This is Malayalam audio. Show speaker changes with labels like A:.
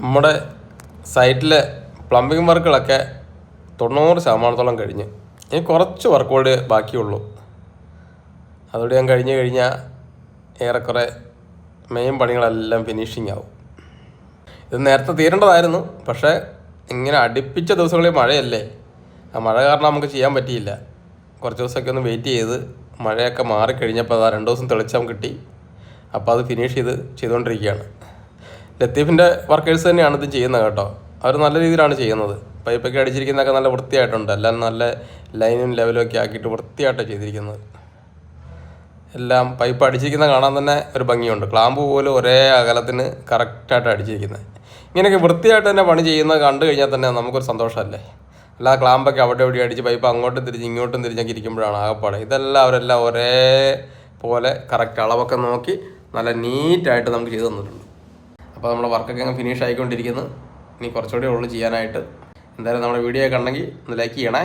A: നമ്മുടെ സൈറ്റിലെ പ്ലംബിംഗ് വർക്കുകളൊക്കെ തൊണ്ണൂറ് ശതമാനത്തോളം കഴിഞ്ഞ്. ഇനി കുറച്ച് വർക്കുകൾ ബാക്കിയുള്ളൂ. അതോടെ ഞാൻ കഴിഞ്ഞ് കഴിഞ്ഞാൽ ഏറെക്കുറെ മെയിൻ പണികളെല്ലാം ഫിനിഷിംഗ് ആവും. ഇത് നേരത്തെ തീരേണ്ടതായിരുന്നു പക്ഷേ ഇങ്ങനെ അടുപ്പിച്ച ദിവസങ്ങളിൽ മഴയല്ലേ? ആ മഴ കാരണം നമുക്ക് ചെയ്യാൻ പറ്റിയില്ല. കുറച്ച് ദിവസമൊക്കെ ഒന്ന് വെയിറ്റ് ചെയ്ത് മഴയൊക്കെ മാറിക്കഴിഞ്ഞപ്പോൾ ആ രണ്ട് ദിവസം തെളിച്ചം കിട്ടി. അപ്പോൾ അത് ഫിനിഷ് ചെയ്ത് ചെയ്തുകൊണ്ടിരിക്കുകയാണ് ലത്തീഫിന്റെ വർക്കേഴ്സ് തന്നെയാണ് ഇത് ചെയ്യുന്നത് കേട്ടോ. അവർ നല്ല രീതിയിലാണ് ചെയ്യുന്നത്. പൈപ്പൊക്കെ അടിച്ചിരിക്കുന്നതൊക്കെ നല്ല വൃത്തിയായിട്ടുണ്ട്. എല്ലാം നല്ല ലൈനും ലെവലും ഒക്കെ ആക്കിയിട്ട് വൃത്തിയായിട്ടാണ് ചെയ്തിരിക്കുന്നത്. എല്ലാം പൈപ്പ് അടിച്ചിരിക്കുന്നത് കാണാൻ തന്നെ ഒരു ഭംഗിയുണ്ട്. ക്ലാമ്പ് പോലും ഒരേ അകലത്തിന് കറക്റ്റായിട്ട് അടിച്ചിരിക്കുന്നത്. ഇങ്ങനെയൊക്കെ വൃത്തിയായിട്ട് തന്നെ പണി ചെയ്യുന്നത് കണ്ടു കഴിഞ്ഞാൽ തന്നെ നമുക്കൊരു സന്തോഷമല്ലേ? അല്ലാതെ ക്ലാമ്പൊക്കെ അവിടെ ഇവിടെ അടിച്ച് പൈപ്പ് അങ്ങോട്ടും തിരിച്ച് ഇങ്ങോട്ടും തിരിഞ്ഞൊക്കെ ഇരിക്കുമ്പോഴാണ് ആകപ്പാട്. ഇതെല്ലാം അവരെല്ലാം ഒരേ പോലെ കറക്റ്റ് അളവൊക്കെ നോക്കി നല്ല നീറ്റായിട്ട് നമുക്ക് ചെയ്തു തന്നിട്ടുണ്ട്. അപ്പോൾ നമ്മുടെ വർക്കൊക്കെ അങ്ങ് ഫിനിഷ് ആയിക്കൊണ്ടിരിക്കുന്നു. ഇനി കുറച്ചുകൂടി ഉള്ളു ചെയ്യാനായിട്ട്. എന്തായാലും നമ്മുടെ വീഡിയോ കണ്ടെങ്കിൽ ഒന്ന് ലൈക്ക് ചെയ്യണേ.